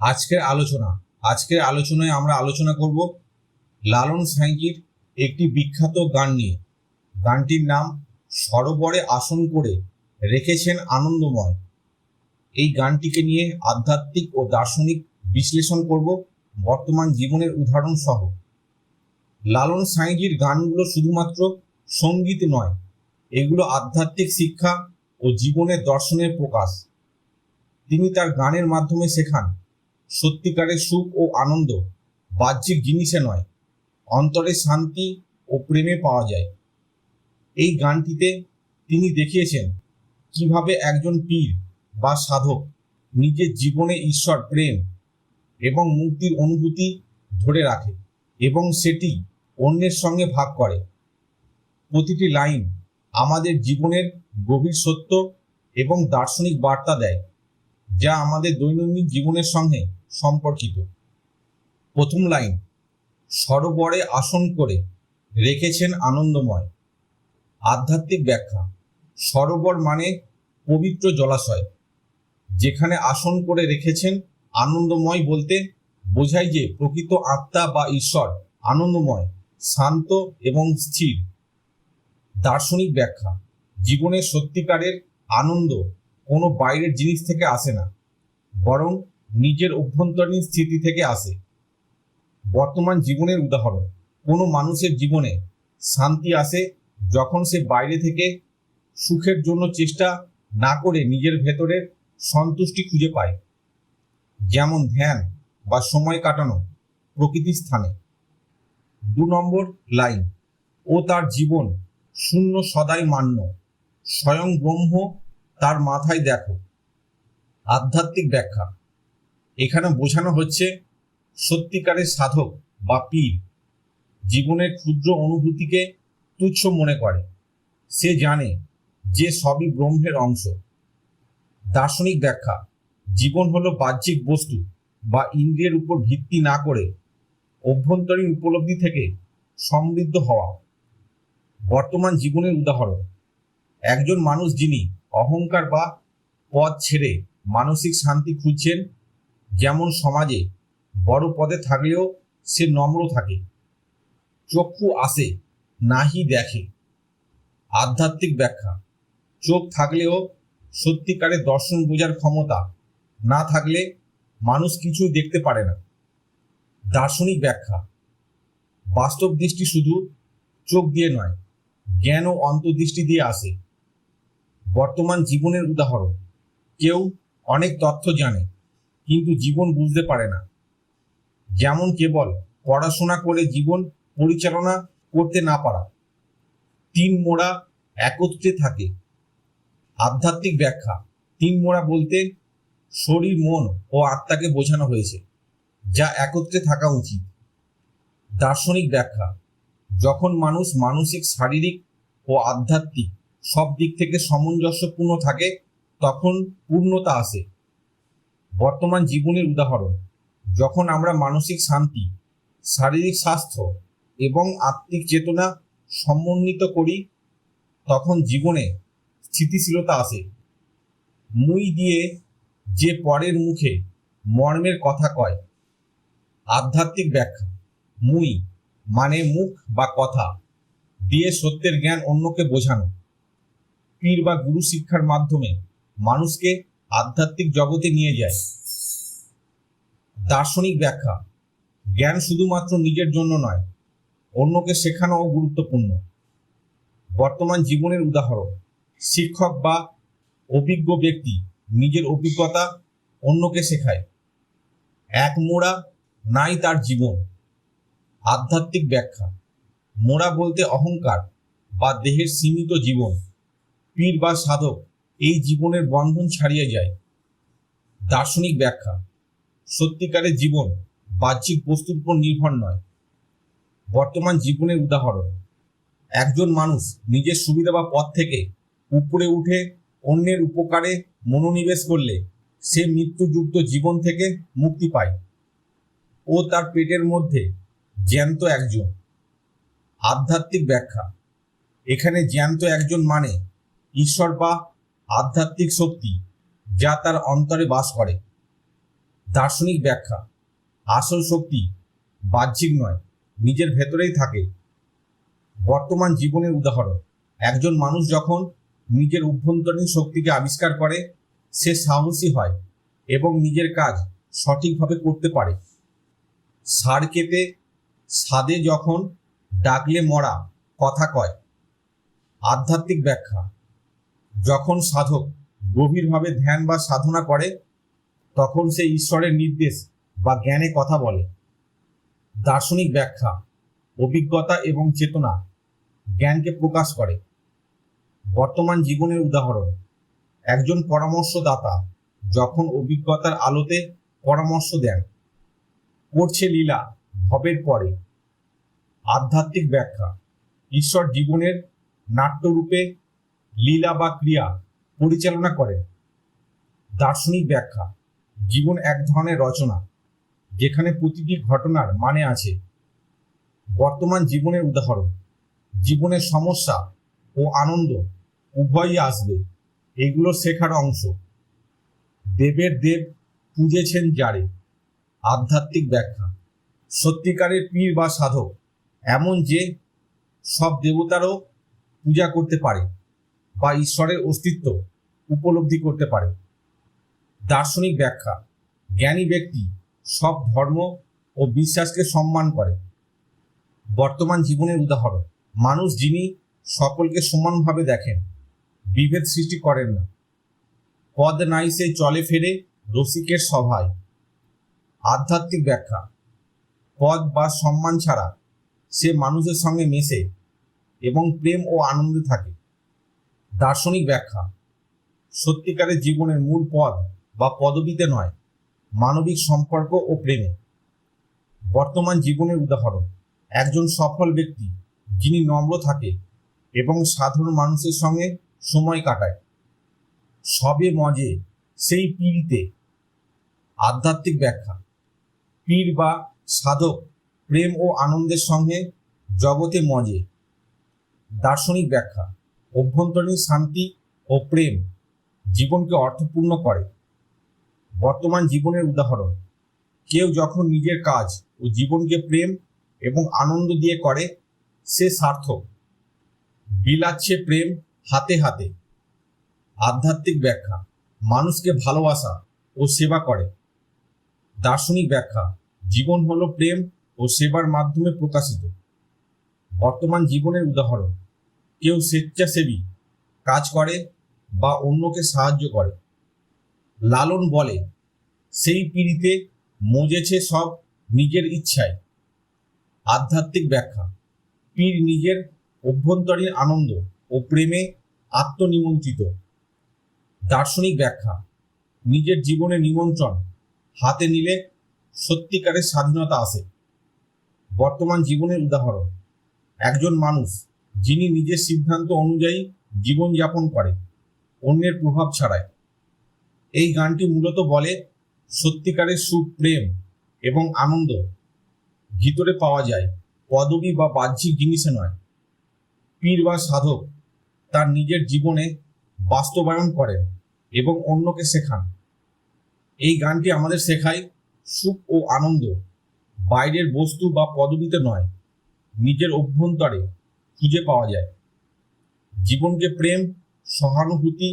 আজকের আলোচনা, আজকের আলোচনায় আমরা আলোচনা করব লালন সাঁইজির একটি বিখ্যাত গান নিয়ে। গানটির নাম সরোবরে আসন করে রেখেছেন আনন্দময়। এই গানটিকে নিয়ে আধ্যাত্মিক ও দার্শনিক বিশ্লেষণ করব বর্তমান জীবনের উদাহরণ সহ। লালন সাঁইজির গানগুলো শুধুমাত্র সংগীত নয়, এগুলো আধ্যাত্মিক শিক্ষা ও জীবনের দর্শনের প্রকাশ। তিনি তার গানের মাধ্যমে শেখান সত্যিকারের সুখ ও আনন্দ বাহ্যিক জিনিসে নয়, অন্তরে শান্তি ও প্রেমে পাওয়া যায়। এই গানটিতে তিনি দেখিয়েছেন কীভাবে একজন পীর বা সাধক নিজের জীবনে ঈশ্বর, প্রেম এবং মুক্তির অনুভূতি ধরে রাখে এবং সেটি অন্যের সঙ্গে ভাগ করে। প্রতিটি লাইন আমাদের জীবনের গভীর সত্য এবং দার্শনিক বার্তা দেয়, যা আমাদের দৈনন্দিন জীবনের সঙ্গে সম্পর্কিত। প্রথম লাইন, সরোবরে আসন করে রেখেছেন আনন্দময়। আধ্যাত্মিক ব্যাখ্যা, সরোবর মানে পবিত্র জলাশয়, যেখানে আসন করে রেখেছেন আনন্দময় বলতে বোঝায় যে প্রকৃত আত্মা বা ঈশ্বর আনন্দময়, শান্ত এবং স্থির। দার্শনিক ব্যাখ্যা জীবনের সত্যিকারের আনন্দ কোনো বাইরের জিনিস থেকে আসে না, বরং নিজের অভ্যন্তরীণ স্থিতি থেকে আসে। বর্তমান জীবনের উদাহরণ, কোনো মানুষের জীবনে শান্তি আসে যখন সে বাইরে থেকে সুখের জন্য চেষ্টা না করে নিজের ভেতরের সন্তুষ্টি খুঁজে পায়। যেমন ধ্যান বা সময় কাটানো প্রকৃতির স্থানে। দু নম্বর লাইন, ও তার জীবন শূন্য সদাই মান্য, স্বয়ং ব্রহ্ম তার মাথায় দেখো। আধ্যাত্মিক ব্যাখ্যা এখানে বোঝানো হচ্ছে সত্যিকারের সাধক বা পীর জীবনের ক্ষুদ্র অনুভূতিকে তুচ্ছ মনে করে। সে জানে যে সবই ব্রহ্মের অংশ। দার্শনিক ব্যাখ্যা, জীবন হলো বাহ্যিক বস্তু বা ইন্দ্রিয়ের উপর ভিত্তি না করে অভ্যন্তরীণ উপলব্ধি থেকে সমৃদ্ধ হওয়া। বর্তমান জীবনের উদাহরণ, একজন মানুষ যিনি অহংকার বা পথ ছেড়ে মানসিক শান্তি খুঁজছেন যেমন সমাজে বড় পদে থাকলেও সে নম্র থাকে, চক্ষু আসে, নাহি দেখে। আধ্যাত্মিক ব্যাখ্যা, চোখ থাকলেও সত্যিকারের দর্শন বোঝার ক্ষমতা, না থাকলে মানুষ কিছুই দেখতে পারে না। দার্শনিক ব্যাখ্যা, বাস্তব দৃষ্টি শুধু চোখ দিয়ে নয়, জ্ঞান ও অন্তর্দৃষ্টি দিয়ে আসে। বর্তমান জীবনের উদাহরণ, কেউ অনেক তথ্য জানে কিন্তু জীবন বুঝতে পারে না। যেমন কেবল পড়াশোনা করে জীবন পরিচালনা করতে না পারা। তিন মোড়া একত্রে থাকে। আধ্যাত্মিক ব্যাখ্যা। তিন মোড়া বলতে শরীর, মন ও আত্মাকে বোঝানো হয়েছে, যা একত্রে থাকা উচিত। দার্শনিক ব্যাখ্যা। যখন মানুষ মানসিক, শারীরিক ও আধ্যাত্মিক সব দিক থেকে সামঞ্জস্যপূর্ণ থাকে, তখন পূর্ণতা আসে। বর্তমান জীবনের উদাহরণ, যখন আমরা মানসিক শান্তি, শারীরিক স্বাস্থ্য এবং আত্মিক চেতনা সমন্বিত করি, তখন জীবনে স্থিতিশীলতা আসে। মুই দিয়ে যে পরের মুখে মর্মের কথা কয়, আধ্যাত্মিক ব্যাখ্যা, মুই মানে মুখ বা কথা দিয়ে সত্যের জ্ঞান অন্যকে বোঝানো। পীর বা গুরু শিক্ষার মাধ্যমে মানুষকে আধ্যাত্মিক জগতে নিয়ে যায়। দার্শনিক ব্যাখ্যা, জ্ঞান শুধুমাত্র নিজের জন্য নয়, অন্যকে শেখানোও গুরুত্বপূর্ণ। বর্তমান জীবনের উদাহরণ, শিক্ষক বা অভিজ্ঞ ব্যক্তি নিজের অভিজ্ঞতা অন্যকে শেখায়। এক মোড়া নাই তার জীবন। আধ্যাত্মিক ব্যাখ্যা, মোড়া বলতে অহংকার বা দেহের সীমিত জীবন, পীর বা সাধক এই জীবনের বন্ধন ছাড়িয়ে যায়। দার্শনিক ব্যাখ্যা, সত্যিকারের জীবন বাহ্যিক বস্তুর উপর নির্ভর নয়। বর্তমান জীবনের উদাহরণ, একজন মানুষ নিজের সুবিধা বা পথ থেকে উপরে উঠে অন্যের উপকারে মনোনিবেশ করলে সে মৃত্যুযুক্ত জীবন থেকে মুক্তি পায় ও তার পেটের মধ্যে জ্যান্ত একজন। আধ্যাত্মিক ব্যাখ্যা, এখানে জ্যান্ত একজন মানে ঈশ্বর বা আধ্যাত্মিক শক্তি যা তার অন্তরে বাস করে। দার্শনিক ব্যাখ্যা, আসল শক্তি বাহ্যিক নয়, নিজের ভেতরেই থাকে। বর্তমান জীবনের উদাহরণ, একজন মানুষ যখন নিজের অভ্যন্তরীণ শক্তিকে আবিষ্কার করে, সে সাহসী হয় এবং নিজের কাজ সঠিকভাবে করতে পারে। সার কেটে সাদে যখন ডাকলে মরা, কথা কয়। আধ্যাত্মিক ব্যাখ্যা যখন সাধক গভীরভাবে ধ্যান বা সাধনা করে, তখন সে ঈশ্বরের নির্দেশ বা জ্ঞানে কথা বলে। দার্শনিক ব্যাখ্যা, অভিজ্ঞতা এবং চেতনা জ্ঞানকে প্রকাশ করে। বর্তমান জীবনের উদাহরণ, একজন পরামর্শদাতা যখন অভিজ্ঞতার আলোতে পরামর্শ দেন, করছে লীলা ভবের পরে। আধ্যাত্মিক ব্যাখ্যা, ঈশ্বর জীবনের নাট্যরূপে লীলা বা ক্রিয়া পরিচালনা করেন দার্শনিক ব্যাখ্যা, জীবন এক ধরনের রচনা, যেখানে প্রতিটি ঘটনার মানে আছে বর্তমান জীবনের উদাহরণ, জীবনের সমস্যা ও আনন্দ উভয়ই আসবে, এগুলো শেখার অংশ। দেবের দেব পুজেছেন যারে? আধ্যাত্মিক ব্যাখ্যা, সত্যিকারের পীর বা সাধক, এমন যে সব দেবতারও পূজা করতে পারে। বা ঈশ্বরের অস্তিত্ব উপলব্ধি করতে পারে। দার্শনিক ব্যাখ্যা, জ্ঞানী ব্যক্তি সব ধর্ম ও বিশ্বাসকে সম্মান করে। বর্তমান জীবনের উদাহরণ, মানুষ যিনি সকলকে সমানভাবে দেখেন, বিভেদ সৃষ্টি করেন না। পদ নাই সে চলে ফেরে রসিকের সভায়। আধ্যাত্মিক ব্যাখ্যা, পদ বা সম্মান ছাড়া সে মানুষের সঙ্গে মেশে এবং প্রেম ও আনন্দে থাকে। দার্শনিক ব্যাখ্যা। সত্যিকারের জীবনের মূল পদ বা পদবিতে নয়, মানবিক সম্পর্ক ও প্রেমে। বর্তমান জীবনের উদাহরণ, একজন সফল ব্যক্তি যিনি নম্র থাকে এবং সাধারণ মানুষের সঙ্গে সময় কাটায়। সবে মজে সেই পীড়িতে আধ্যাত্মিক ব্যাখ্যা। পীর বা সাধক প্রেম ও আনন্দের সঙ্গে জগতে মজে। দার্শনিক ব্যাখ্যা অভ্যন্তরীণ শান্তি ও প্রেম জীবনকে অর্থপূর্ণ করে। বর্তমান জীবনের উদাহরণ, কেউ যখন নিজের কাজ ও জীবনকে প্রেম এবং আনন্দ দিয়ে করে, সে সার্থক। বিলাচ্ছে প্রেম হাতে হাতে। আধ্যাত্মিক ব্যাখ্যা, মানুষকে ভালোবাসা ও সেবা করে। দার্শনিক ব্যাখ্যা, জীবন হলো প্রেম ও সেবার মাধ্যমে প্রকাশিত। বর্তমান জীবনের উদাহরণ কেউ স্বেচ্ছাসেবী কাজ করে বা অন্যকে সাহায্য করে। লালন বলে, সেই পিড়িতে মজেছে সব নিজের ইচ্ছায়। আধ্যাত্মিক ব্যাখ্যা, পীর নিজের অভ্যন্তরীণ আনন্দ ও প্রেমে আত্মনিমন্ত্রিত। দার্শনিক ব্যাখ্যা, নিজের জীবনে নিমন্ত্রণ হাতে নিলে সত্যিকারের স্বাধীনতা আসে। বর্তমান জীবনের উদাহরণ, একজন মানুষ যিনি নিজের সিদ্ধান্ত অনুযায়ী জীবনযাপন করে অন্যের প্রভাব ছাড়ায় এই গানটি মূলত বলে সত্যিকারের সুখ প্রেম এবং আনন্দ। ভিতরে পাওয়া যায় পদবী বা বাহ্যিক জিনিসে নয়। পীর বা সাধক তার নিজের জীবনে বাস্তবায়ন করেন এবং অন্যকে শেখান। এই গানটি আমাদের শেখায় সুখ ও আনন্দ। বাইরের বস্তু বা পদবিতে নয়, নিজের অভ্যন্তরে খুঁজে পাওয়া যায়। জীবনকে প্রেম, সহানুভূতি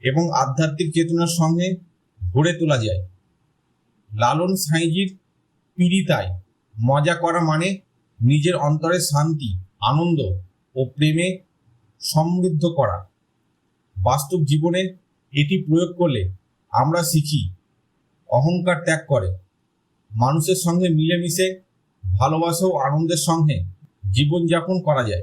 এবং আধ্যাত্মিক চেতনার সঙ্গে গড়ে তোলা যায়। লালন সাঁইজির পীড়িতায় মজা করা মানে নিজের অন্তরে শান্তি, আনন্দ ও প্রেমে সমৃদ্ধ করা। বাস্তব জীবনে এটি প্রয়োগ করলে আমরা শিখি, অহংকার ত্যাগ করে। মানুষের সঙ্গে মিলেমিশে ভালোবাসা ও আনন্দের সঙ্গে জীবনযাপন করা যায়।